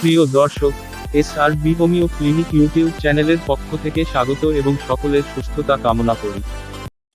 প্রিয় দর্শক S R homeo clinic YouTube চ্যানেলের পক্ষ থেকে স্বাগত এবং সকলের সুস্থতা কামনা করি।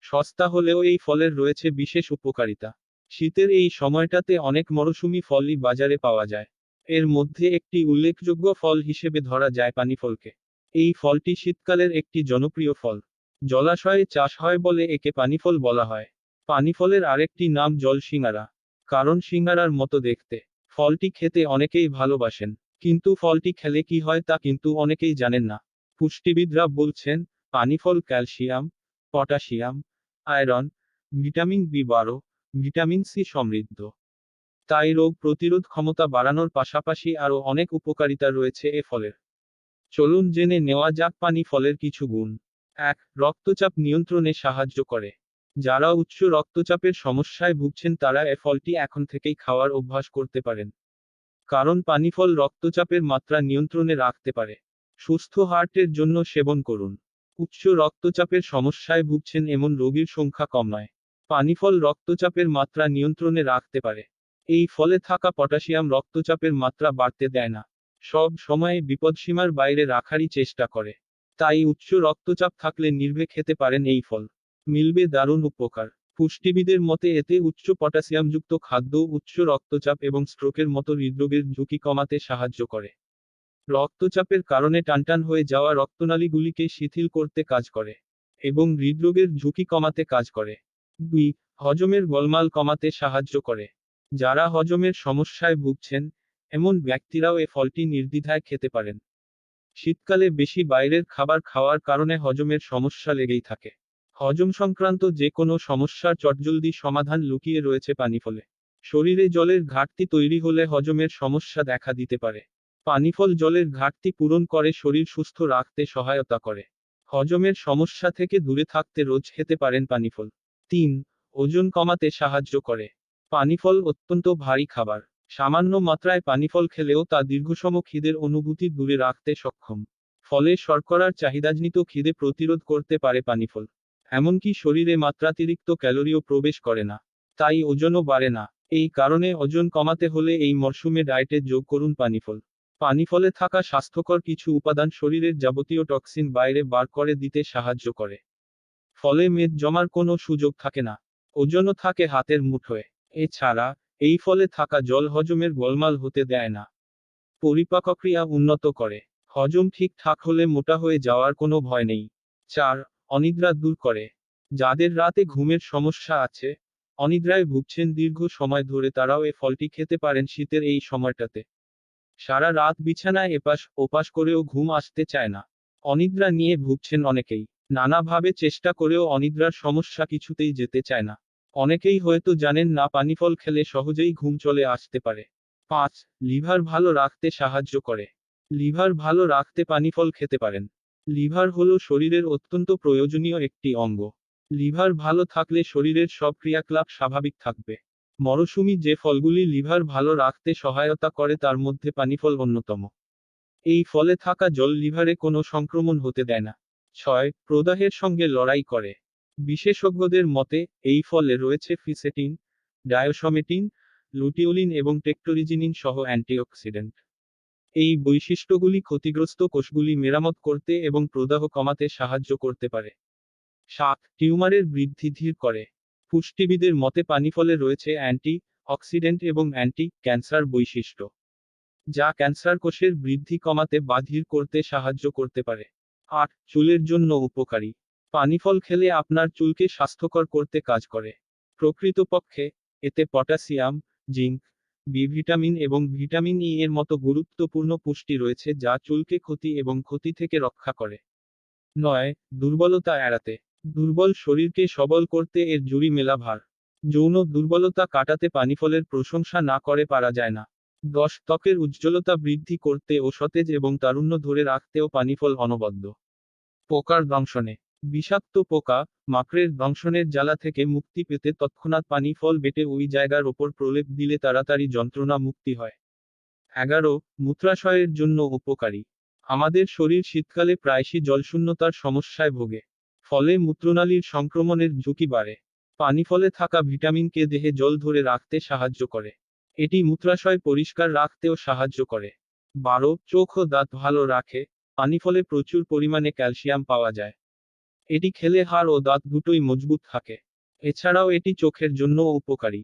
সস্তা হলেও এই ফলের রয়েছে বিশেষ উপকারিতা। শীতের এই সময়টাতে অনেক মরশুমি ফলই বাজারে পাওয়া যায়। এর মধ্যে একটি উল্লেখযোগ্য ফল হিসেবে ধরা যায় পানি ফলকে এই ফলটি শীতকালের একটি জনপ্রিয় ফল। জলাশয়ে চাষ হয় বলে একে পানিফল বলা হয়। পানিফলের আরেকটি নাম জল সিঙ্গারা কারণ সিঙ্গারার মতো দেখতে। ফলটি খেতে অনেকেই ভালোবাসেন। কিন্তু ফলটি খেলে কি হয় তা কিন্তু অনেকেই জানেন না। পুষ্টিবিদরা বলছেন, পানিফল, calcium, potassium, iron, vitamin B বারো, ভিটামিন সি সমৃদ্ধ। তাই রোগ প্রতিরোধ ক্ষমতা বাড়ানোর পাশাপাশি আরও অনেক উপকারিতা রয়েছে এ ফলের। চলুন জেনে নেওয়া যাক পানি ফলের কিছু গুণ। এক, রক্তচাপ নিয়ন্ত্রণে সাহায্য করে। যারা উচ্চ রক্তচাপের সমস্যায় ভুগছেন তারা এ ফলটি এখন থেকেই খাওয়ার অভ্যাস করতে পারেন। কারণ পানিফল রক্তচাপের মাত্রা নিয়ন্ত্রণে রাখতে পারে। সুস্থ হার্টের জন্য সেবন করুন। উচ্চ রক্তচাপের সমস্যায় ভুগছেন এমন রোগীর সংখ্যা কম নয়। পানিফল রক্তচাপের মাত্রা নিয়ন্ত্রণে রাখতে পারে। এই ফলে থাকা পটাশিয়াম রক্তচাপের মাত্রা বাড়তে দেয় না। সব সময় বিপদসীমার বাইরে রাখারই চেষ্টা করে। তাই উচ্চ রক্তচাপ থাকলে নির্ভে খেতে পারেন এই ফল। মিলবে দারুণ উপকার। পুষ্টিবিদের মতে এতে উচ্চ পটাশিয়ামযুক্ত খাদ্য, উচ্চ রক্তচাপ এবং স্ট্রোকের মতো হৃদরোগের ঝুঁকি কমাতে সাহায্য করে। রক্তচাপের কারণে টানটান হয়ে যাওয়া রক্তনালীগুলিকে শিথিল করতে কাজ করে এবং হৃদরোগের ঝুঁকি কমাতে কাজ করে। দুই, হজমের গোলমাল কমাতে সাহায্য করে। যারা হজমের সমস্যায় ভুগছেন, এমন ব্যক্তিরাও এ ফলটি নির্দ্বিধায় খেতে পারেন। শীতকালে বেশি বাইরের খাবার খাওয়ার কারণে হজমের সমস্যা লেগেই থাকে। হজম সংক্রান্ত যে কোনো সমস্যার চটজলদি সমাধান লুকিয়ে রয়েছে পানিফলে। শরীরে জলের ঘাটতি তৈরি হলে হজমের সমস্যা দেখা দিতে পারে। পানিফল জলের ঘাটতি পূরণ করে শরীর সুস্থ রাখতে সহায়তা করে। হজমের সমস্যা থেকে দূরে থাকতে রোজ খেতে পারেন পানিফল। তিন, ওজন কমাতে সাহায্য করে। পানিফল অত্যন্ত ভারী খাবার। সামান্য মাত্রায় পানিফল খেলেও তা দীর্ঘসম খিদের অনুভূতি দূরে রাখতে সক্ষম। ফলে শর্করার চাহিদাজনিত খিদে প্রতিরোধ করতে পারে পানিফল। এমনকি শরীরে মাত্রাতিরিক্ত ক্যালোরিও প্রবেশ করে না। তাই ওজনও বাড়ে না। এই কারণে ওজন কমাতে হলে এই মরশুমে ডায়েটে যোগ করুন পানিফল। পানিফলে থাকা স্বাস্থ্যকর কিছু উপাদান শরীরের যাবতীয় টক্সিন বাইরে বার করে দিতে সাহায্য করে। ফলে মেদ জমার কোনো সুযোগ থাকে না। ওজনও থাকে হাতের মুঠোয় এছাড়া, এই ফলে থাকা জল হজমের গোলমাল হতে দেয় না। পরিপাকক্রিয়া উন্নত করে। হজম ঠিকঠাক হলে মোটা হয়ে যাওয়ার কোনো ভয় নেই। চার অনিদ্রা দূর করে। যাদের রাতে ঘুমের সমস্যা আছে, অনিদ্রায় ভুগছেন দীর্ঘ সময় ধরে তারাও এ ফলটি খেতে পারেন শীতের এই সময়টাতে। সারা রাত বিছানায় এপাশ ওপাশ করেও ঘুম আসতে চায় না। অনিদ্রা নিয়ে ভুগছেন অনেকেই। নানাভাবে চেষ্টা করেও অনিদ্রার সমস্যা কিছুতেই যেতে চায় না। অনেকেই হয়তো জানেন না পানিফল খেলে সহজেই ঘুম চলে আসতে পারে। পাঁচ, লিভার ভালো রাখতে সাহায্য করে। লিভার ভালো রাখতে পানিফল খেতে পারেন। লিভার হল শরীরের অত্যন্ত প্রয়োজনীয় একটি অঙ্গ। লিভার ভালো থাকলে শরীরের সব ক্রিয়াকলাপ স্বাভাবিক থাকবে। মরশুমি যে ফলগুলি লিভার ভালো রাখতে সহায়তা করে তার মধ্যে পানিফল অন্যতম। এই ফলে থাকা জল লিভারে কোনো সংক্রমণ হতে দেয় না। ছয়, প্রদাহের সঙ্গে লড়াই করে। বিশেষজ্ঞদের মতে, এই ফলে রয়েছে ফিসেটিন, ডায়োসমেটিন লুটিওলিন এবং টেক্টোরিজিনিন সহ অ্যান্টিঅক্সিডেন্ট। এই বৈশিষ্ট্যগুলি ক্ষতিগ্রস্ত কোষগুলি মেরামত করতে এবং প্রদাহ কমাতে সাহায্য করতে পারে। সাত, টিউমারের বৃদ্ধি ধীর করে। পুষ্টিবিদের মতে পানিফলে রয়েছে অ্যান্টি অক্সিডেন্ট এবং অ্যান্টি ক্যান্সার বৈশিষ্ট্য, যা ক্যান্সার কোষের বৃদ্ধি কমাতে বা ধীর করতে সাহায্য করতে পারে। আট, চুলের জন্য উপকারী। পানিফল খেলে আপনার চুলকে স্বাস্থ্যকর করতে কাজ করে। প্রকৃতপক্ষে, এতে পটাশিয়াম, জিঙ্ক বি ভিটামিন এবং ভিটামিন ই এর মতো গুরুত্বপূর্ণ পুষ্টি রয়েছে যা চুলকে ক্ষতি এবং ক্ষতি থেকে রক্ষা করে। নয়, দুর্বলতা এড়াতে। দুর্বল শরীরকে সবল করতে এর জুড়ি মেলা ভার যৌন দুর্বলতা কাটাতে পানিফলের প্রশংসা না করে পারা যায় না। দশ, ত্বকের উজ্জ্বলতা বৃদ্ধি করতে ও সতেজ এবং তারুণ্য ধরে রাখতেও পানিফল অনবদ্য। পোকার দংশনে। বিষাক্ত পোকা, মাকড়ের দংশনের জ্বালা থেকে মুক্তি পেতে তৎক্ষণাৎ পানি ফল বেটে ওই জায়গার ওপর প্রলেপ দিলে তাড়াতাড়ি যন্ত্রণা মুক্তি হয়। এগারো, মূত্রাশয়ের জন্য উপকারী। আমাদের শরীর শীতকালে প্রায়শই জলশূন্যতার সমস্যায় ভোগে। ফলে মূত্রনালীর সংক্রমণের ঝুঁকি বাড়ে। পানি ফলে থাকা ভিটামিনকে দেহে জল ধরে রাখতে সাহায্য করে। এটি মূত্রাশয় পরিষ্কার রাখতেও সাহায্য করে। বারো, চোখ ও দাঁত ভালো রাখে। পানি ফলে প্রচুর পরিমাণে ক্যালসিয়াম পাওয়া যায়। এটি খেলে হাড় ও দাঁত দুটোই মজবুত থাকে। এছাড়াও এটি চোখের জন্যও উপকারী।